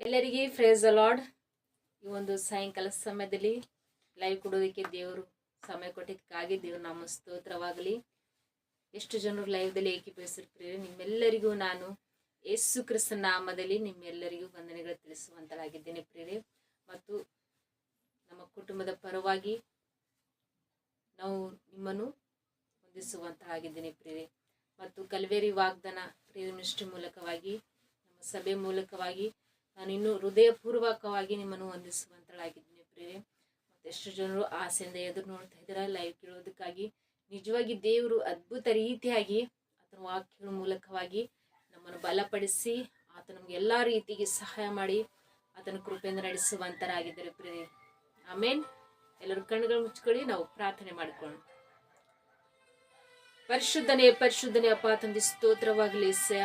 ಎಲ್ಲರಿಗೆ ಫ್ರೇಸ್ ಅಲಾಡ್ ಈ ಒಂದು ಸಾಯಂಕಾಲ ಸಮಯದಲ್ಲಿ ಲೈವ್ ಕೊಡೋದಕ್ಕೆ ದೇವರು ಸಮಯ ಕೊಟ್ಟಿದ್ದಕ್ಕಾಗಿ ದೇವ್ರ ನಮ್ಮ ಸ್ತೋತ್ರವಾಗಲಿ. ಎಷ್ಟು ಜನರು ಲೈವ್ದಲ್ಲಿ ಏಕೀಭವಿಸಿರ್ತೀರಿ ನಿಮ್ಮೆಲ್ಲರಿಗೂ ನಾನು ಯೇಸು ಕ್ರಿಸ್ತ ನಾಮದಲ್ಲಿ ನಿಮ್ಮೆಲ್ಲರಿಗೂ ವಂದನೆಗಳು ತಿಳಿಸುವಂತರಾಗಿದ್ದೇನೆ ಪ್ರಿಯರೇ. ಮತ್ತು ನಮ್ಮ ಕುಟುಂಬದ ಪರವಾಗಿ ನಾವು ನಿಮ್ಮನ್ನು ಹೊಂದಿಸುವಂತರಾಗಿದ್ದೇನೆ ಪ್ರಿಯರೇ. ಮತ್ತು ಕಲ್ವೇರಿ ವಾಗ್ದಾನ ಪ್ರಿಯ ಮೂಲಕವಾಗಿ ನಮ್ಮ ಸಭೆ ಮೂಲಕವಾಗಿ ನಾನು ಇನ್ನೂ ಹೃದಯಪೂರ್ವಕವಾಗಿ ನಿಮ್ಮನ್ನು ವಂದಿಸುವಂತಳಾಗಿದ್ದೀನಿ ಪ್ರೇರೆ ಮತ್ತೆಷ್ಟು ಜನರು ಆಸೆಯಿಂದ ಎದುರು ನೋಡ್ತಾ ಇದ್ದೀರಾ ಲೈವ್ ಕೇಳೋದಕ್ಕಾಗಿ. ನಿಜವಾಗಿ ದೇವರು ಅದ್ಭುತ ರೀತಿಯಾಗಿ ಆತನ ವಾಕ್ಯಗಳ ಮೂಲಕವಾಗಿ ನಮ್ಮನ್ನು ಬಲಪಡಿಸಿ ಆತ ನಮ್ಗೆ ಎಲ್ಲ ರೀತಿಗೆ ಸಹಾಯ ಮಾಡಿ ಆತನ ಕೃಪೆಯಿಂದ ನಡೆಸುವಂತರಾಗಿದ್ದಾರೆ ಪ್ರೇರೆ ಆಮೇನ್. ಎಲ್ಲರೂ ಕಣ್ಣುಗಳು ಮುಚ್ಕೊಳ್ಳಿ, ನಾವು ಪ್ರಾರ್ಥನೆ ಮಾಡಿಕೊಳ್ಳೋಣ. ಪರಿಶುದ್ಧನೇ ಪರಿಶುದ್ಧನೇ ಅಪ್ಪ, ತಂದೆ ಸ್ತೋತ್ರವಾಗಲಿ ಸಯ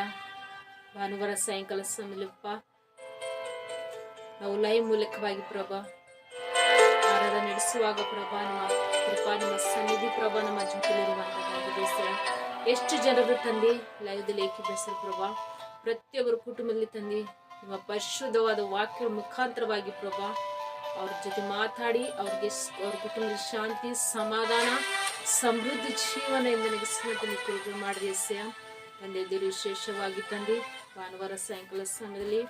ಭಾನುವಾರ ಸಾಯಂಕಾಲ ಸಮಯದಲ್ಲಪ್ಪ ನಾವು ಲೈವ್ ಮೂಲಕವಾಗಿ ಪ್ರಭಾ. ಆರಾಧ ನಡೆಸುವಾಗ ಪ್ರಭಾ ನಮ್ಮ ಕೃಪಾ, ನಿಮ್ಮ ಸನ್ನಿಧಿ ಪ್ರಭಾ ನಮ್ಮ ಜೊತೆಲಿರುವಂತಹ ಸರ್ ಎಷ್ಟು ಜನರು ತಂದೆ ಲೈವ್ದಲ್ಲಿ ಏಕೀಭವಿಸರು ಪ್ರಭಾ? ಪ್ರತಿಯೊಬ್ಬರ ಕುಟುಂಬದಲ್ಲಿ ತಂದೆ ನಿಮ್ಮ ಪರಿಶುದ್ಧವಾದ ವಾಕ್ಯ ಮುಖಾಂತರವಾಗಿ ಪ್ರಭಾ, ಅವ್ರ ಜೊತೆ ಮಾತಾಡಿ, ಅವ್ರಿಗೆ ಅವ್ರ ಕುಟುಂಬದ ಶಾಂತಿ, ಸಮಾಧಾನ, ಸಮೃದ್ಧಿ ಜೀವನ ಎಂದು ನಡೆಸಿದಂತೆ ಕೊಡುಗೆ ಮಾಡಿದೆ ಸಯ ತಂದೆ, ದೇವರು ವಿಶೇಷವಾಗಿ ತಂದೆ, ಭಾನುವಾರ ಸಾಯಂಕಾಲ ಸಮಯದಲ್ಲಿ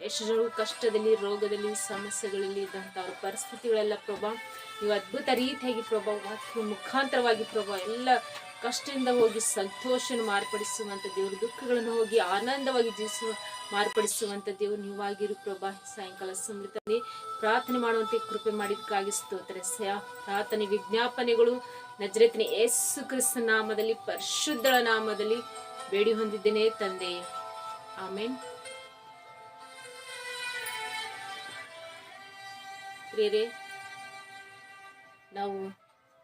ಎಷ್ಟು ಕಷ್ಟದಲ್ಲಿ, ರೋಗದಲ್ಲಿ, ಸಮಸ್ಯೆಗಳಲ್ಲಿ ಇದ್ದಂಥ ಅವ್ರ ಪರಿಸ್ಥಿತಿಗಳೆಲ್ಲ ಪ್ರಭಾ, ನೀವು ಅದ್ಭುತ ರೀತಿಯಾಗಿ ಪ್ರಭಾ ವಾಕ್ಯ ಮುಖಾಂತರವಾಗಿ ಪ್ರಭಾ, ಎಲ್ಲ ಕಷ್ಟದಿಂದ ಹೋಗಿ ಸಂತೋಷನ ಮಾರ್ಪಡಿಸುವಂಥ ದೇವರು, ದುಃಖಗಳನ್ನು ಹೋಗಿ ಆನಂದವಾಗಿ ಜೀವಿಸುವ ಮಾರ್ಪಡಿಸುವಂಥ ದೇವರು ನೀವಾಗಿರು ಪ್ರಭಾ. ಸಾಯಂಕಾಲ ಸಮಯದಲ್ಲಿ ಪ್ರಾರ್ಥನೆ ಮಾಡುವಂತೆ ಕೃಪೆ ಮಾಡಿದ್ದಕ್ಕಾಗಿ ಸ್ತೋತ್ರ. ಪ್ರಾರ್ಥನೆ, ವಿಜ್ಞಾಪನೆಗಳು ನಜರತ್ನಿ ಯೇಸು ಕ್ರಿಸ್ತ ನಾಮದಲ್ಲಿ, ಪರಿಶುದ್ಧಳ ನಾಮದಲ್ಲಿ ಬೇಡಿ ಹೊಂದಿದ್ದೇನೆ ತಂದೆ. ಆಮೇನ್. ಪ್ರಿಯರೇ, ನಾವು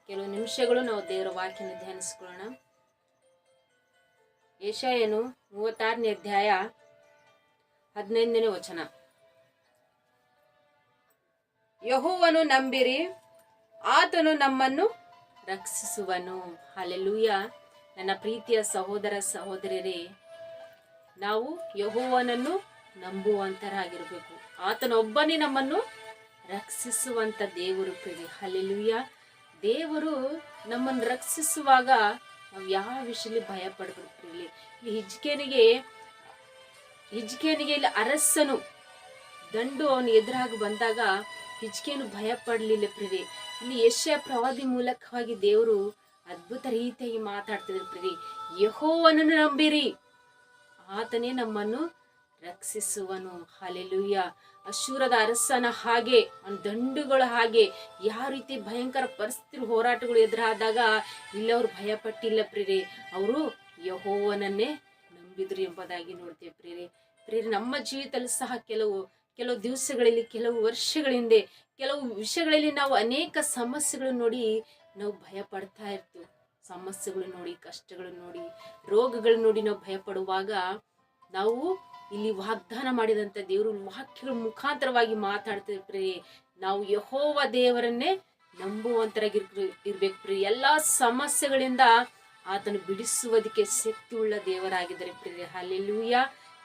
ಕೆಲವು ನಿಮಿಷಗಳು ನಾವು ದೇವರ ವಾಕ್ಯನ ಧ್ಯಾನಿಸ್ಕೊಳ್ಳೋಣ. ಏಷಾಯನು ಮೂವತ್ತಾರನೇ ಅಧ್ಯಾಯ ಹದಿನೈದನೇ ವಚನ. ಯಹೋವನು ನಂಬಿರಿ, ಆತನು ನಮ್ಮನ್ನು ರಕ್ಷಿಸುವನು. ಅಲ್ಲೆಲ್ಲೂಯ ನನ್ನ ಪ್ರೀತಿಯ ಸಹೋದರ ಸಹೋದರರೇ, ನಾವು ಯಹೋವನನ್ನು ನಂಬುವಂತರಾಗಿರಬೇಕು. ಆತನೊಬ್ಬನೇ ನಮ್ಮನ್ನು ರಕ್ಷಿಸುವಂತ ದೇವರು ಪ್ರಿಯ ಅಲ್ಲೆಲುಯ್ಯ ದೇವರು ನಮ್ಮನ್ನು ರಕ್ಷಿಸುವಾಗ ನಾವು ಯಾವ ವಿಷಯದಲ್ಲಿ ಭಯ ಪಡಬೇಕು ಇಲ್ಲಿ ಈ ಹಿಜ್ಕೇನಿಗೆ ಹಿಜ್ಕೇನಿಗೆ ಇಲ್ಲಿ ಅರಸನು ದಂಡು ಅವನು ಎದುರಾಗಿ ಬಂದಾಗ ಹಿಜ್ಕೇನು ಭಯ ಪಡಲಿಲ್ಲ ಪ್ರಿರಿ ಇಲ್ಲಿ ಯಶ್ಯ ಪ್ರವಾದಿ ಮೂಲಕವಾಗಿ ದೇವರು ಅದ್ಭುತ ರೀತಿಯಾಗಿ ಮಾತಾಡ್ತಿದ್ರು ಪ್ರಿರಿ ಯಹೋವನನ್ನು ನಂಬಿರಿ. ಆತನೇ ನಮ್ಮನ್ನು ರಕ್ಷಿಸುವನು. ಹಾಲೆಲುಯ್ಯ ಅಶೂರದ ಅರಸನ ಹಾಗೆ, ಅವನ ದಂಡುಗಳ ಹಾಗೆ ಯಾವ ರೀತಿ ಭಯಂಕರ ಪರಿಸ್ಥಿತಿ, ಹೋರಾಟಗಳು ಎದುರಾದಾಗ ಇಲ್ಲವ್ರು ಭಯ ಪಟ್ಟಿಲ್ಲ ಪ್ರಿಯರೇ. ಅವರು ಯಹೋವನನ್ನೇ ನಂಬಿದ್ರು ಎಂಬುದಾಗಿ ನೋಡ್ತೇವೆ ಪ್ರೇರಿ ಪ್ರೇರಿ ನಮ್ಮ ಜೀವಿತದಲ್ಲಿ ಸಹ ಕೆಲವು ಕೆಲವು ದಿವಸಗಳಲ್ಲಿ, ಕೆಲವು ವರ್ಷಗಳ ಹಿಂದೆ ಕೆಲವು ವಿಷಯಗಳಲ್ಲಿ ನಾವು ಅನೇಕ ಸಮಸ್ಯೆಗಳನ್ನು ನೋಡಿ ನಾವು ಭಯ ಪಡ್ತಾ ಸಮಸ್ಯೆಗಳು ನೋಡಿ, ಕಷ್ಟಗಳು ನೋಡಿ, ರೋಗಗಳು ನೋಡಿ ನಾವು ಭಯಪಡುವಾಗ ನಾವು ಇಲ್ಲಿ ವಾಗ್ದಾನ ಮಾಡಿದಂಥ ದೇವರು ವಾಕ್ಯಗಳ ಮುಖಾಂತರವಾಗಿ ಮಾತಾಡ್ತಿದ್ರು ಪ್ರಿಯ ನಾವು ಯಹೋವ ದೇವರನ್ನೇ ನಂಬುವಂತರಾಗಿರ್ ಇರ್ಬೇಕು ಪ್ರಿಯ ಎಲ್ಲ ಸಮಸ್ಯೆಗಳಿಂದ ಆತನು ಬಿಡಿಸುವುದಕ್ಕೆ ಶಕ್ತಿ ಉಳ್ಳ ದೇವರಾಗಿದ್ದಾರೆ ಪ್ರಿಯ ಹಾಲೆಲೂಯ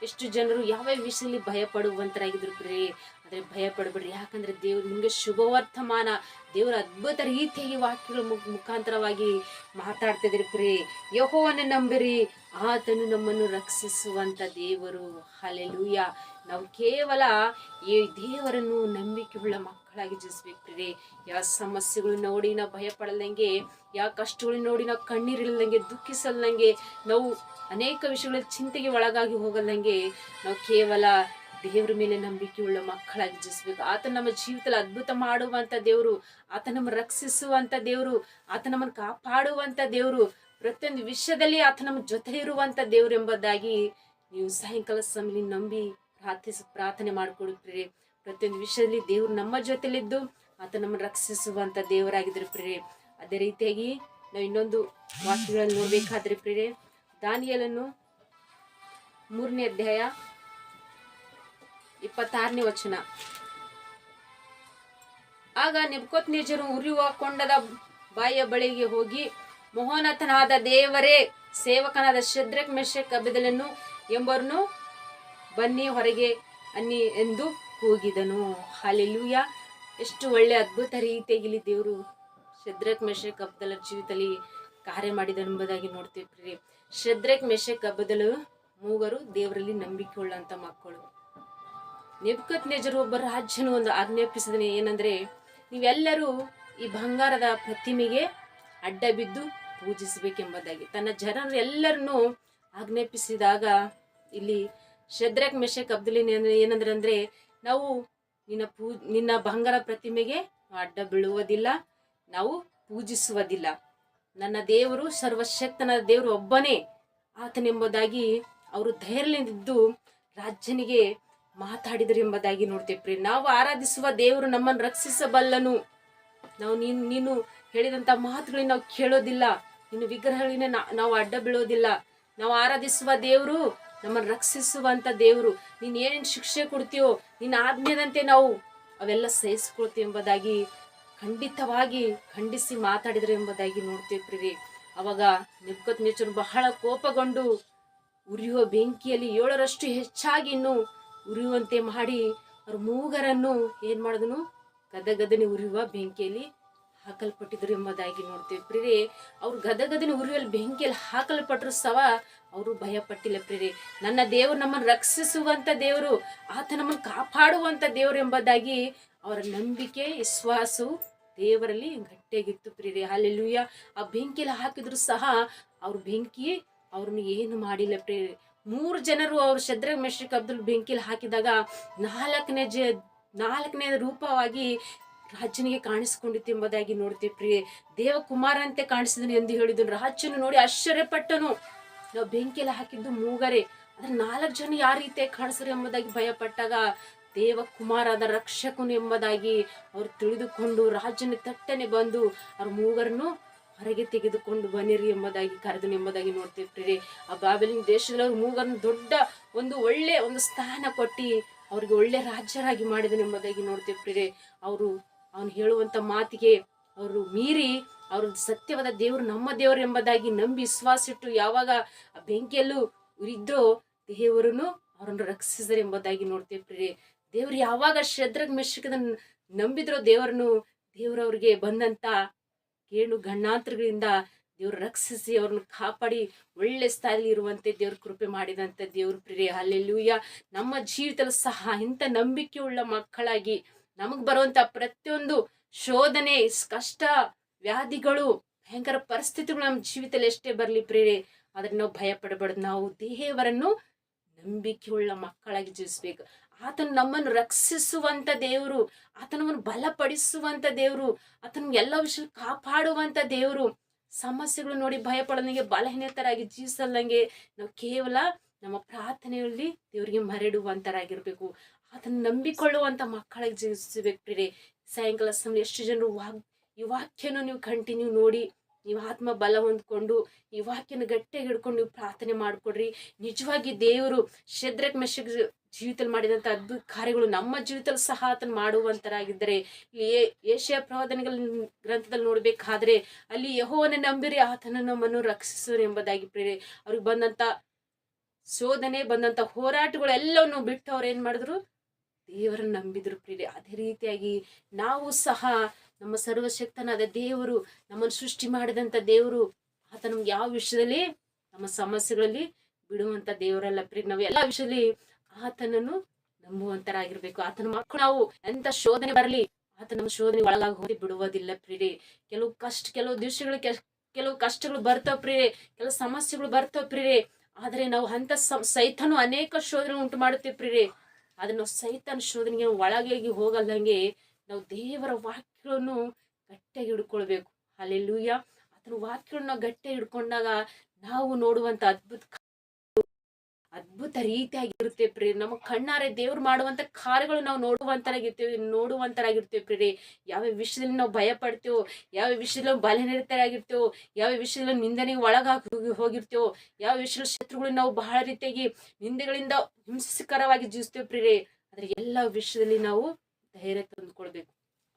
ಎಷ್ಟು ಜನರು ಯಾವ ವಿಷಯದಲ್ಲಿ ಭಯ ಪಡುವಂತರಾಗಿದ್ರು ಪ್ರಿಯೆ ಆದರೆ ಭಯ ಪಡಬೇಡ್ರಿ. ಯಾಕಂದ್ರೆ ದೇವ್ರು ನಿಮಗೆ ಶುಭವರ್ತಮಾನ. ದೇವರ ಅದ್ಭುತ ರೀತಿಯಾಗಿ ವಾಕ್ಯಗಳ ಮುಖ ಮುಖಾಂತರವಾಗಿ ಮಾತಾಡ್ತಿದ್ರಿ ಪ್ರಿಯೆ ಯಹೋವನ್ನು ನಂಬಿರಿ. ಆತನು ನಮ್ಮನ್ನು ರಕ್ಷಿಸುವಂತ ದೇವರು. ಹಲೆಲೂಯ ನಾವು ಕೇವಲ ಈ ದೇವರನ್ನು ನಂಬಿಕೆ ಉಳ್ಳ ಮಕ್ಕಳಾಗಿ ಜಿಸ್ಬೇಕ್ರಿ ಯಾವ ಸಮಸ್ಯೆಗಳು ನೋಡಿ ನಾವು ಭಯ ಪಡಲ್ದಂಗೆ ಯಾವ ಕಷ್ಟಗಳು ನೋಡಿ ನಾವು ಕಣ್ಣೀರಿಲ್ಲದಂಗೆ ದುಃಖಿಸಲ್ದಂಗೆ, ನಾವು ಅನೇಕ ವಿಷಯಗಳ ಚಿಂತೆಗೆ ಒಳಗಾಗಿ ಹೋಗಲ್ದಂಗೆ, ನಾವು ಕೇವಲ ದೇವರ ಮೇಲೆ ನಂಬಿಕೆ ಉಳ್ಳ ಮಕ್ಕಳಾಗಿ ಜಿಸ್ಬೇಕು ಆತ ನಮ್ಮ ಜೀವಿತದಲ್ಲಿ ಅದ್ಭುತ ಮಾಡುವಂತ ದೇವರು ಆತ ನಮ್ಮ ರಕ್ಷಿಸುವಂತ ದೇವರು ಆತ ನಮ್ಮನ್ನು ಕಾಪಾಡುವಂತ ದೇವರು, ಪ್ರತಿಯೊಂದು ವಿಷಯದಲ್ಲಿ ಆತ ನಮ್ಮ ಜೊತೆ ಇರುವಂತ ದೇವರು ಎಂಬುದಾಗಿ ನೀವು ಸಾಯಂಕಾಲ ಸಮಯ ನಂಬಿ ಪ್ರಾರ್ಥಿಸಿ, ಪ್ರಾರ್ಥನೆ ಮಾಡಿಕೊಡುತ್ತೀರಿ ಪ್ರತಿಯೊಂದು ವಿಷಯದಲ್ಲಿ ದೇವರು ನಮ್ಮ ಜೊತೆಲಿದ್ದು ಆತ ನಮ್ಮನ್ನು ರಕ್ಷಿಸುವಂತ ದೇವರಾಗಿದ್ರು ಪ್ರೇರೆ ಅದೇ ರೀತಿಯಾಗಿ ನಾವು ಇನ್ನೊಂದು ವಾಕ್ಯಗಳನ್ನು ನೋಡಬೇಕಾದ್ರೆ ಪ್ರೇರೆ ದಾನಿಯಲನ್ನು ಮೂರನೇ ಅಧ್ಯಾಯ ಇಪ್ಪತ್ತಾರನೇ ವಚನ. ಆಗ ನೆಬ್ಕೊತ್ ನೀಜರು ಉರಿಯುವ ಕೊಂಡದ ಬಾಯಿಯ ಬಳಿಗೆ ಹೋಗಿ, ಮೋಹನತನಾದ ದೇವರೇ, ಸೇವಕನಾದ ಶದ್ರಕ್, ಮೆಷಕ್ ಅಬಿದಲನ್ನು ಎಂಬರನ್ನು ಬನ್ನಿ ಹೊರಗೆ ಅನ್ನಿ ಎಂದು ಕೂಗಿದನು. ಹಾಲೆಲೂಯ! ಎಷ್ಟು ಒಳ್ಳೆ ಅದ್ಭುತ ರೀತಿಯಾಗಿ ದೇವರು ಶದ್ರಕ್, ಮೆಷಕ್ ಅಬ್ದಲ ಜೀವಿತದಲ್ಲಿ ಕಾರ್ಯ ಮಾಡಿದನೆಂಬುದಾಗಿ ನೋಡ್ತೀವಿ ಶದ್ರಕ್, ಮೆಷಕ್ ಅಬ್ಬದಲು ಮೂವರು ದೇವರಲ್ಲಿ ನಂಬಿಕೆ ಉಳ್ಳಂತ ಮಕ್ಕಳು. ನೆಬ್ಕತ್ ನೆಜರು ಒಬ್ಬ ರಾಜ್ಯನು ಒಂದು ಆಜ್ಞಾಪಿಸಿದನೆ. ಏನಂದ್ರೆ, ನೀವೆಲ್ಲರೂ ಈ ಬಂಗಾರದ ಪ್ರತಿಮೆಗೆ ಅಡ್ಡ ಬಿದ್ದು ಪೂಜಿಸಬೇಕೆಂಬುದಾಗಿ. ತನ್ನ ಜನರು ಎಲ್ಲರನ್ನು ಆಜ್ಞಾಪಿಸಿದಾಗ ಇಲ್ಲಿ ಶದ್ರಕ್ ಮೆಷಕ್ ಅಬ್ದುಲಿನ್ ಏನಂದ್ರೆ ಅಂದರೆ ನಾವು ನಿನ್ನ ಪೂ, ನಿನ್ನ ಬಂಗಾರ ಪ್ರತಿಮೆಗೆ ಅಡ್ಡ ಬೀಳುವುದಿಲ್ಲ, ನಾವು ಪೂಜಿಸುವುದಿಲ್ಲ. ನನ್ನ ದೇವರು ಸರ್ವಶಕ್ತನ ದೇವರು ಒಬ್ಬನೇ. ಆತನೆಂಬುದಾಗಿ ಅವರು ಧೈರ್ಯದಿಂದಿದ್ದು ರಾಜನಿಗೆ ಮಾತಾಡಿದರು ಎಂಬುದಾಗಿ ನೋಡ್ತೇವೆ ಪ್ರಿಯ ನಾವು ಆರಾಧಿಸುವ ದೇವರು ನಮ್ಮನ್ನು ರಕ್ಷಿಸಬಲ್ಲನು. ನಾವು ನೀನು ನೀನು ಹೇಳಿದಂಥ ಮಾತುಗಳನ್ನ ನಾವು ಕೇಳೋದಿಲ್ಲ. ನಿನ್ನ ವಿಗ್ರಹಗಳನ್ನ ನಾವು ಅಡ್ಡ ಬೀಳೋದಿಲ್ಲ. ನಾವು ಆರಾಧಿಸುವ ದೇವರು ನಮ್ಮನ್ನು ರಕ್ಷಿಸುವಂತ ದೇವರು. ನೀನು ಏನೇನು ಶಿಕ್ಷೆ ಕೊಡ್ತೀಯೋ, ನಿನ್ನ ಆಜ್ಞೆದಂತೆ ನಾವು ಅವೆಲ್ಲ ಸಹಿಸ್ಕೊಳ್ತೀವಿ ಎಂಬುದಾಗಿ ಖಂಡಿತವಾಗಿ ಖಂಡಿಸಿ ಮಾತಾಡಿದ್ರು ಎಂಬುದಾಗಿ ನೋಡ್ತೀವಿ ಪ್ರೀ ಅವಾಗ ನಿಪ್ಕತ್ ನೇಚರು ಬಹಳ ಕೋಪಗೊಂಡು ಉರಿಯುವ ಬೆಂಕಿಯಲ್ಲಿ ಏಳರಷ್ಟು ಹೆಚ್ಚಾಗಿ ಇನ್ನು ಉರಿಯುವಂತೆ ಮಾಡಿ ಅವ್ರ ಮೂಗರನ್ನು ಏನ್ ಮಾಡಿದನು? ಗದಗದನೆ ಉರಿಯುವ ಬೆಂಕಿಯಲ್ಲಿ ಹಾಕಲ್ಪಟ್ಟಿದ್ರು ಎಂಬುದಾಗಿ ನೋಡ್ತೀವಿ ಪ್ರೀರಿ ಅವ್ರು ಗದಗದನೆ ಉರಿಯಲ್ಲಿ ಬೆಂಕಿಯಲ್ಲಿ ಹಾಕಲ್ಪಟ್ಟರು ಸವ ಅವರು ಭಯ ಪಟ್ಟಿಲ್ಲ ಪ್ರಿಯರೇ. ನನ್ನ ದೇವರು ನಮ್ಮನ್ನು ರಕ್ಷಿಸುವಂತ ದೇವರು, ಆತ ನಮ್ಮನ್ನು ಕಾಪಾಡುವಂತ ದೇವರು ಎಂಬುದಾಗಿ ಅವರ ನಂಬಿಕೆ ವಿಶ್ವಾಸವು ದೇವರಲ್ಲಿ ಗಟ್ಟಿಯಾಗಿತ್ತು ಪ್ರೀರಿ ಅಲ್ಲೆಲ್ಲೂಯ ಆ ಬೆಂಕಿಯಲ್ಲಿ ಹಾಕಿದ್ರು ಸಹ ಅವ್ರ ಬೆಂಕಿ ಅವ್ರನ್ನ ಏನು ಮಾಡಿಲ್ಲ ಪ್ರಿಯರೇ. ಮೂರು ಜನರು ಅವ್ರ ಶದ್ರ ಮೆಶ್ರಿಕ್ ಅಬ್ದುಲ್ ಬೆಂಕಿಯಲ್ಲಿ ಹಾಕಿದಾಗ ನಾಲ್ಕನೇ ಜ, ನಾಲ್ಕನೇ ರೂಪವಾಗಿ ರಾಜನಿಗೆ ಕಾಣಿಸ್ಕೊಂಡಿತ್ತು ಎಂಬುದಾಗಿ ನೋಡ್ತೀವಿ ಪ್ರಿಯ. ದೇವಕುಮಾರಂತೆ ಕಾಣಿಸಿದನು ಎಂದು ಹೇಳಿದನು. ರಾಜನು ನೋಡಿ ಆಶ್ಚರ್ಯಪಟ್ಟನು. ನಾವು ಬೆಂಕಿಯಲ್ಲಿ ಹಾಕಿದ್ದು ಮೂಗರೆ. ಅದ್ರ ನಾಲ್ಕು ಜನ ಯಾವ ರೀತಿ ಕಾಣಿಸ್ರು ಎಂಬುದಾಗಿ ಭಯಪಟ್ಟಾಗ ದೇವಕುಮಾರದ ರಕ್ಷಕನು ಎಂಬುದಾಗಿ ಅವರು ತಿಳಿದುಕೊಂಡು ರಾಜನ ತಟ್ಟನೆ ಬಂದು ಅವ್ರ ಮೂಗರನ್ನು ಹೊರಗೆ ತೆಗೆದುಕೊಂಡು ಬನ್ನಿರಿ ಎಂಬುದಾಗಿ ಕರೆದು ಎಂಬುದಾಗಿ ನೋಡ್ತಿರ್ತೀರಿ ಆ ಬಾಬೆಲಿನ ದೇಶದಲ್ಲಿ ಮೂಗನ್ನು ದೊಡ್ಡ ಒಂದು ಒಳ್ಳೆ ಒಂದು ಸ್ಥಾನ ಕೊಟ್ಟು ಅವ್ರಿಗೆ ಒಳ್ಳೆ ರಾಜ್ಯರಾಗಿ ಮಾಡಿದನು ಎಂಬುದಾಗಿ ನೋಡ್ತಿರ್ತೀರಿ ಅವರು, ಅವನು ಹೇಳುವಂಥ ಮಾತಿಗೆ ಅವರು ಮೀರಿ ಅವರು ಸತ್ಯವಾದ ದೇವರು ನಮ್ಮ ದೇವರು ಎಂಬುದಾಗಿ ನಂಬಿ ವಿಶ್ವಾಸ ಇಟ್ಟು ಯಾವಾಗ ಆ ಬೆಂಕಿಯಲ್ಲೂ ಇದ್ರೋ ದೇವರನ್ನು ಅವರನ್ನು ರಕ್ಷಿಸಿದರು ಎಂಬುದಾಗಿ ನೋಡ್ತಿರ್ತೀರಿ ದೇವ್ರು ಯಾವಾಗ ಶ್ರದ್ರಗ್ ಮಿಶ್ರಕದನ್ನು ನಂಬಿದ್ರೋ ದೇವರನ್ನು ದೇವರವ್ರಿಗೆ ಬಂದಂತ ಕೇಳು ಗಣ್ಣಾಂತರಗಳಿಂದ ದೇವ್ರು ರಕ್ಷಿಸಿ ಅವ್ರನ್ನ ಕಾಪಾಡಿ ಒಳ್ಳೆ ಸ್ಥಾಯಿಲಿ ಇರುವಂತೆ ದೇವ್ರ ಕೃಪೆ ಮಾಡಿದಂತ ದೇವ್ರ ಪ್ರಿಯ ಅಲ್ಲೆಲ್ಲೂಯ್ಯ ನಮ್ಮ ಜೀವಿತದಲ್ಲಿ ಸಹ ಇಂಥ ನಂಬಿಕೆ ಉಳ್ಳ ಮಕ್ಕಳಾಗಿ ನಮಗ್ ಬರುವಂತ ಪ್ರತಿಯೊಂದು ಶೋಧನೆ, ಕಷ್ಟ, ವ್ಯಾಧಿಗಳು, ಭಯಂಕರ ಪರಿಸ್ಥಿತಿಗಳು ನಮ್ಮ ಜೀವಿತದಲ್ಲಿ ಎಷ್ಟೇ ಬರಲಿ ಪ್ರೇರೆ ಆದ್ರೆ ನಾವು ಭಯ ಪಡಬಾರ್ದು ನಾವು ದೇವರನ್ನು ನಂಬಿಕೆಯುಳ್ಳ ಮಕ್ಕಳಾಗಿ ಜೀವಿಸ್ಬೇಕು. ಆತನ ನಮ್ಮನ್ನು ರಕ್ಷಿಸುವಂತ ದೇವರು, ಆತನವನ್ನು ಬಲಪಡಿಸುವಂತ ದೇವರು, ಆತನ ಎಲ್ಲ ವಿಷಯ ಕಾಪಾಡುವಂತ ದೇವರು. ಸಮಸ್ಯೆಗಳು ನೋಡಿ ಭಯಪಡೋದಂಗೆ ಬಲಹೀನತರಾಗಿ ಜೀವಿಸಲ್ದಂಗೆ ನಾವು ಕೇವಲ ನಮ್ಮ ಪ್ರಾರ್ಥನೆಯಲ್ಲಿ ದೇವರಿಗೆ ಮರಡುವಂತರಾಗಿರ್ಬೇಕು ಆತನ ನಂಬಿಕೊಳ್ಳುವಂತ ಮಕ್ಕಳಾಗಿ ಜೀವಿಸಬೇಕು ಪ್ರಿಯರೇ. ಸಾಯಂಕಾಲ ಸಮಯ ಎಷ್ಟು ಜನರು ವಾಗ್, ಈ ವಾಕ್ಯನ ನೀವು ಕಂಟಿನ್ಯೂ ನೋಡಿ ನೀವು ಆತ್ಮ ಬಲ ಹೊಂದ್ಕೊಂಡು ಈ ವಾಕ್ಯನ ಗಟ್ಟಿಯಾಗಿ ಹಿಡ್ಕೊಂಡು ನೀವು ಪ್ರಾರ್ಥನೆ ಮಾಡಿಕೊಡ್ರಿ. ನಿಜವಾಗಿ ದೇವರು ಶದ್ರಕ್ ಮೆಷಕ್ ಜೀವಿತದಲ್ಲಿ ಮಾಡಿದಂಥ ಅದ್ಭುತ ಕಾರ್ಯಗಳು ನಮ್ಮ ಜೀವಿತದಲ್ಲಿ ಸಹ ಆತನ ಮಾಡುವಂತರಾಗಿದ್ದರೆ ಏ- ಏಷ್ಯಾ ಪ್ರವಾದನೆಗಳ ಗ್ರಂಥದಲ್ಲಿ ನೋಡಬೇಕಾದ್ರೆ, ಅಲ್ಲಿ ಯಹೋವನ ನಂಬಿರಿ ಆತನ ನಮ್ಮನ್ನು ರಕ್ಷಿಸುವರು ಎಂಬುದಾಗಿ ಪ್ರೇರೆ. ಅವ್ರಿಗೆ ಬಂದಂತ ಶೋಧನೆ ಬಂದಂತ ಹೋರಾಟಗಳು ಎಲ್ಲವನ್ನು ಬಿಟ್ಟು ಅವ್ರು ಏನು ಮಾಡಿದ್ರು? ದೇವರನ್ನ ನಂಬಿದ್ರು ಪ್ರಿಯರೇ ಅದೇ ರೀತಿಯಾಗಿ ನಾವು ಸಹ ನಮ್ಮ ಸರ್ವಶಕ್ತನಾದ ದೇವರು, ನಮ್ಮನ್ನು ಸೃಷ್ಟಿ ಮಾಡಿದಂಥ ದೇವರು ಆತ ನಮ್ಗೆ ಯಾವ ವಿಷಯದಲ್ಲಿ ನಮ್ಮ ಸಮಸ್ಯೆಗಳಲ್ಲಿ ಬಿಡುವಂತ ದೇವರಲ್ಲ ಪ್ರೀತಿ ನಾವು ಎಲ್ಲ ವಿಷಯದಲ್ಲಿ ಆತನನ್ನು ನಂಬುವಂತರಾಗಿರ್ಬೇಕು. ಆತನ ಮಕ್ಕಳು ನಾವು ಎಂತ ಶೋಧನೆ ಬರಲಿ ಆತ ನಮ್ಮ ಶೋಧನೆ ಒಳಗಾಗಿ ಹೋಗಿ ಬಿಡುವುದಿಲ್ಲ ಪ್ರಿಯರೇ. ಕೆಲವು ಕಷ್ಟ, ಕೆಲವು ದಿವಸಗಳು ಕೆಲವು ಕಷ್ಟಗಳು ಬರ್ತಾವ ಪ್ರಿಯರೇ. ಕೆಲವು ಸಮಸ್ಯೆಗಳು ಬರ್ತಾವ ಪ್ರಿಯರೇ. ಆದರೆ ನಾವು ಅಂತ ಸೈತನು ಅನೇಕ ಶೋಧನೆ ಉಂಟು ಮಾಡುತ್ತೇವೆ ಪ್ರಿಯರೇ. ಆದ್ರೆ ನಾವು ಸೈತನ ಶೋಧನೆಗೆ ಒಳಗಾಗಿ ಹೋಗಲ್ದಂಗೆ ನಾವು ದೇವರ ವಾಕ್ಯಗಳನ್ನು ಗಟ್ಟಿಯಾಗಿ ಹಿಡ್ಕೊಳ್ಬೇಕು. ಅಲ್ಲೆಲ್ಲೂಯ್ಯ ಆತನ ವಾಕ್ಯಗಳನ್ನ ಗಟ್ಟಿಯಾಗಿ ಹಿಡ್ಕೊಂಡಾಗ ನಾವು ನೋಡುವಂತ ಅದ್ಭುತ ಅದ್ಭುತ ರೀತಿಯಾಗಿರುತ್ತೆ ಪ್ರೇರಿ ನಮ್ಮ ಕಣ್ಣಾರೆ ದೇವ್ರು ಮಾಡುವಂತ ಕಾರ್ಯಗಳು ನಾವು ನೋಡುವಂತರಾಗಿರ್ತೀವಿ ನೋಡುವಂತರಾಗಿರ್ತೀವಿ ಪ್ರೇರಿ ಯಾವ ವಿಷಯದಲ್ಲಿ ನಾವು ಭಯ ಪಡ್ತೇವೋ ಯಾವ ವಿಷಯದಲ್ಲಿ ನಾವು ಬಲನಿರತರಾಗಿರ್ತೇವೋ ಯಾವ ವಿಷಯದಲ್ಲಿ ನಿಂದನೆಗೆ ಒಳಗಾಗಿ ಹೋಗಿ ಹೋಗಿರ್ತೇವೋ, ಯಾವ ವಿಷಯದ ಶತ್ರುಗಳು ನಾವು ಬಹಳ ರೀತಿಯಾಗಿ ನಿಂದೆಗಳಿಂದ ಹಿಂಸಕರವಾಗಿ ಜೀವಿಸ್ತೇವೆ ಪ್ರಿಯರೇ. ಆದ್ರೆ ಎಲ್ಲ ವಿಷಯದಲ್ಲಿ ನಾವು ಧೈರ್ಯ ತಂದುಕೊಳ್ಬೇಕು.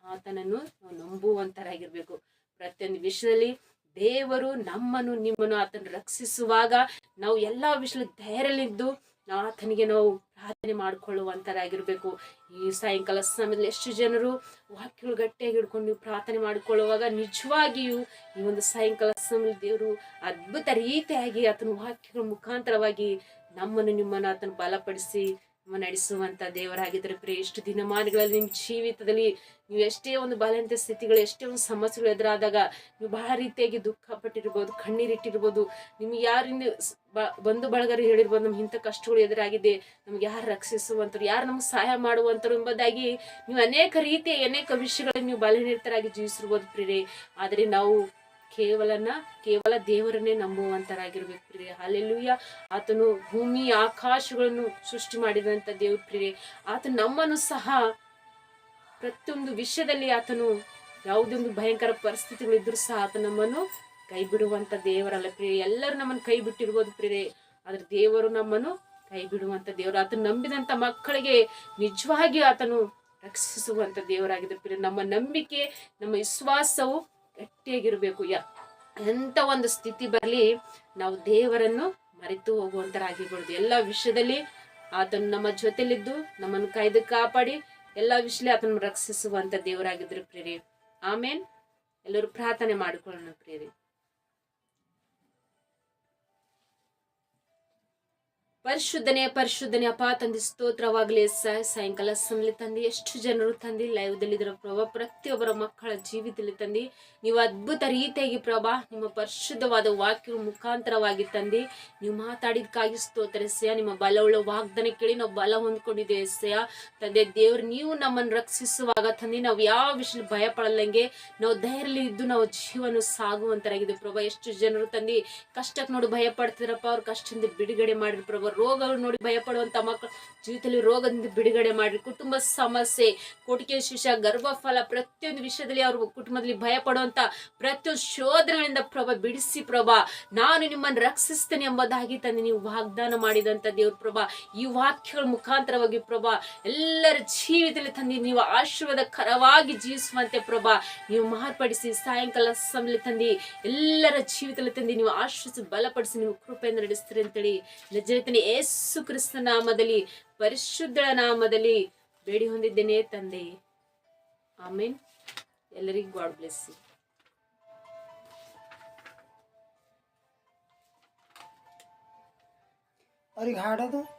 ಆತನನ್ನು ನಂಬುವಂತರಾಗಿರ್ಬೇಕು. ಪ್ರತಿಯೊಂದು ವಿಷಯದಲ್ಲಿ ದೇವರು ನಮ್ಮನ್ನು ನಿಮ್ಮನ್ನು ಆತನ ರಕ್ಷಿಸುವಾಗ ನಾವು ಎಲ್ಲಾ ವಿಷಯದಲ್ಲಿ ಧೈರ್ಯಲಿದ್ದು ಆತನಿಗೆ ನಾವು ಪ್ರಾರ್ಥನೆ ಮಾಡಿಕೊಳ್ಳುವಂತರಾಗಿರ್ಬೇಕು. ಈ ಸಾಯಂಕಾಲ ಸಮಯದಲ್ಲಿ ಎಷ್ಟು ಜನರು ವಾಕ್ಯಗಳು ಗಟ್ಟಿಯಾಗಿ ಹಿಡ್ಕೊಂಡು ನೀವು ಪ್ರಾರ್ಥನೆ ಮಾಡಿಕೊಳ್ಳುವಾಗ ನಿಜವಾಗಿಯೂ ಈ ಒಂದು ಸಾಯಂಕಾಲ ಸಮಯದಲ್ಲಿ ದೇವರು ಅದ್ಭುತ ರೀತಿಯಾಗಿ ಆತನ ವಾಕ್ಯಗಳ ಮುಖಾಂತರವಾಗಿ ನಮ್ಮನ್ನು ನಿಮ್ಮನ್ನು ಆತನ ಬಲಪಡಿಸಿ ನಡೆಸುವಂತ ದೇವರಾಗಿದ್ದಾರೆ ಪ್ರಿಯ ಎಷ್ಟು ದಿನಮಾನಗಳಲ್ಲಿ ನಿಮ್ಮ ಜೀವಿತದಲ್ಲಿ ನೀವು ಎಷ್ಟೇ ಒಂದು ಬಲಂತ ಸ್ಥಿತಿಗಳು, ಎಷ್ಟೇ ಒಂದು ಸಮಸ್ಯೆಗಳು ಎದುರಾದಾಗ ನೀವು ಬಹಳ ರೀತಿಯಾಗಿ ದುಃಖ ಪಟ್ಟಿರ್ಬೋದು ಕಣ್ಣೀರಿಟ್ಟಿರ್ಬೋದು ನಿಮ್ಗೆ ಯಾರಿಂದ ಬಂಧು ಬಳಗರು ಹೇಳಿರ್ಬೋದು, ನಮ್ಗೆ ಇಂಥ ಕಷ್ಟಗಳು ಎದುರಾಗಿದೆ, ನಮ್ಗೆ ಯಾರು ರಕ್ಷಿಸುವಂಥರು ಯಾರು ನಮ್ಗೆ ಸಹಾಯ ಮಾಡುವಂಥರು ಎಂಬುದಾಗಿ ನೀವು ಅನೇಕ ರೀತಿಯ ಅನೇಕ ವಿಷಯಗಳನ್ನು ನೀವು ಬಲನಿರ್ತರಾಗಿ ಜೀವಿಸಿರ್ಬೋದು ಪ್ರಿಯರೇ. ಆದರೆ ನಾವು ಕೇವಲನ ಕೇವಲ ದೇವರನ್ನೇ ನಂಬುವಂತರಾಗಿರ್ಬೇಕು ಪ್ರಿಯ ಅಲ್ಲೆಲ್ಲೂಯ್ಯ ಆತನು ಭೂಮಿ, ಆಕಾಶಗಳನ್ನು ಸೃಷ್ಟಿ ಮಾಡಿದಂಥ ದೇವ್ರ ಪ್ರಿಯೆ ಆತ ನಮ್ಮನ್ನು ಸಹ ಪ್ರತಿಯೊಂದು ವಿಷಯದಲ್ಲಿ ಆತನು ಯಾವುದೊಂದು ಭಯಂಕರ ಪರಿಸ್ಥಿತಿಗಳಿದ್ರು ಸಹ ಆತ ನಮ್ಮನ್ನು ಕೈ ಬಿಡುವಂತ ದೇವರಲ್ಲ ಪ್ರಿಯೆ ಎಲ್ಲರೂ ನಮ್ಮನ್ನು ಕೈ ಬಿಟ್ಟಿರ್ಬೋದು ಪ್ರಿಯರೇ. ಆದ್ರೆ ದೇವರು ನಮ್ಮನ್ನು ಕೈ ಬಿಡುವಂತ ದೇವರು. ಆತನ ನಂಬಿದಂತ ಮಕ್ಕಳಿಗೆ ನಿಜವಾಗಿ ಆತನು ರಕ್ಷಿಸುವಂತ ದೇವರಾಗಿದೆ ಪ್ರಿಯ ನಮ್ಮ ನಂಬಿಕೆ, ನಮ್ಮ ವಿಶ್ವಾಸವು ಗಟ್ಟಿಯಾಗಿರ್ಬೇಕು. ಯ, ಎಂತ ಒಂದು ಸ್ಥಿತಿ ಬರಲಿ, ನಾವು ದೇವರನ್ನು ಮರೆತು ಹೋಗುವಂತರಾಗಿರ್ಬಾರ್ದು ಎಲ್ಲ ವಿಷಯದಲ್ಲಿ ಆತನು ನಮ್ಮ ಜೊತೆಲಿದ್ದು, ನಮ್ಮನ್ನು ಕಾಯ್ದು ಕಾಪಾಡಿ, ಎಲ್ಲ ವಿಷಯದಲ್ಲಿ ಆತನ ರಕ್ಷಿಸುವಂತ ದೇವರಾಗಿದ್ರು ಪ್ರೇರಿ ಆಮೇಲೆ ಎಲ್ಲರೂ ಪ್ರಾರ್ಥನೆ ಮಾಡಿಕೊಳ್ಳೋಣ ಪ್ರಿಯರೇ. ಪರಿಶುದ್ಧನೆ ಪರಿಶುದ್ಧನೆ ಅಪ್ಪ, ತಂದೆ ಸ್ತೋತ್ರವಾಗಲಿ ಸಾಯಂಕಾಲ ಸಮಯದಲ್ಲಿ ತಂದು, ಎಷ್ಟು ಜನರು ತಂದೆ, ಲೈವ್ದಲ್ಲಿ ಇದ್ರ ಪ್ರಭಾ? ಪ್ರತಿಯೊಬ್ಬರ ಮಕ್ಕಳ ಜೀವಿತದಲ್ಲಿ ತಂದೆ, ನೀವು ಅದ್ಭುತ ರೀತಿಯಾಗಿ ಪ್ರಭಾ, ನಿಮ್ಮ ಪರಿಶುದ್ಧವಾದ ವಾಕ್ಯ ಮುಖಾಂತರವಾಗಿ ತಂದೆ, ನೀವು ಮಾತಾಡಿದಕ್ಕಾಗಿ ಸ್ತೋತ್ರ, ಸಯ, ನಿಮ್ಮ ಬಲವುಳ್ಳ ವಾಗ್ದಾನ ಕೇಳಿ ನಾವು ಬಲ ಹೊಂದ್ಕೊಂಡಿದ್ದೆ ಸಯ. ತಂದೆ, ದೇವ್ರು, ನೀವು ನಮ್ಮನ್ನು ರಕ್ಷಿಸುವಾಗ ತಂದೆ, ನಾವು ಯಾವ ವಿಷಯ ಭಯ ಪಡಲ್ಲಂಗೆ ನಾವು ಧೈರ್ಯದಲ್ಲಿ ಇದ್ದು ನಾವು ಜೀವನ ಸಾಗುವಂತರಾಗಿದೆ ಪ್ರಭಾ. ಎಷ್ಟು ಜನರು ತಂದೆ, ಕಷ್ಟಕ್ಕೆ ನೋಡಿ ಭಯ ಪಡ್ತಿದ್ರಪ್ಪ ಅವ್ರ ಕಷ್ಟದಿಂದ ಬಿಡುಗಡೆ ಮಾಡಿದ್ರು ಪ್ರಭಾ. ರೋಗಗಳು ನೋಡಿ ಭಯ ಪಡುವಂತ ಮಕ್ಕಳು ಜೀವಿತದಲ್ಲಿ ರೋಗದಿಂದ ಬಿಡುಗಡೆ ಮಾಡಿ ಕುಟುಂಬ ಸಮಸ್ಯೆ ಕೋಟಿಕೆ ಶಿಶ ಗರ್ಭಫಲ, ಪ್ರತಿಯೊಂದು ವಿಷಯದಲ್ಲಿ ಅವ್ರ ಕುಟುಂಬದಲ್ಲಿ ಭಯ ಪಡುವಂತ ಪ್ರತಿಯೊಂದು ಶೋಧನೆಗಳಿಂದ ಪ್ರಭ ಬಿಡಿಸಿ ಪ್ರಭಾ. ನಾನು ನಿಮ್ಮನ್ನು ರಕ್ಷಿಸ್ತೇನೆ ಎಂಬುದಾಗಿ ತಂದೆ ನೀವು ವಾಗ್ದಾನ ಮಾಡಿದಂತ ದೇವ್ರ ಪ್ರಭಾ. ಈ ವಾಕ್ಯಗಳ ಮುಖಾಂತರವಾಗಿ ಪ್ರಭಾ, ಎಲ್ಲರ ಜೀವಿತದಲ್ಲಿ ತಂದೆ ನೀವು ಆಶೀರ್ವಾದಕರವಾಗಿ ಜೀವಿಸುವಂತೆ ಪ್ರಭಾ, ನೀವು ಮಾರ್ಪಡಿಸಿ ಸಾಯಂಕಾಲ ಸಮಯ ತಂದಿ ಎಲ್ಲರ ಜೀವಿತದಲ್ಲಿ ತಂದಿ ನೀವು ಆಶ್ರಯಿಸಿ ಬಲಪಡಿಸಿ ನೀವು ಕೃಪೆಯಿಂದ ನಡೆಸ್ತೀರಿ ಅಂತೇಳಿ. ನಿಜತನೇ ಯೇಸು ಕ್ರಿಸ್ತ ನಾಮದಲ್ಲಿ ಪರಿಶುದ್ಧ ನಾಮದಲ್ಲಿ ಬೇಡಿ ಹೊಂದಿದ್ದೇನೆ ತಂದೆ. ಆಮೇನ್. ಎಲ್ಲರಿಗೂ ಗಾಡ್ ಬ್ಲೆಸ್ ಅವ್ರಿಗೆ ಹಾಡೋದು?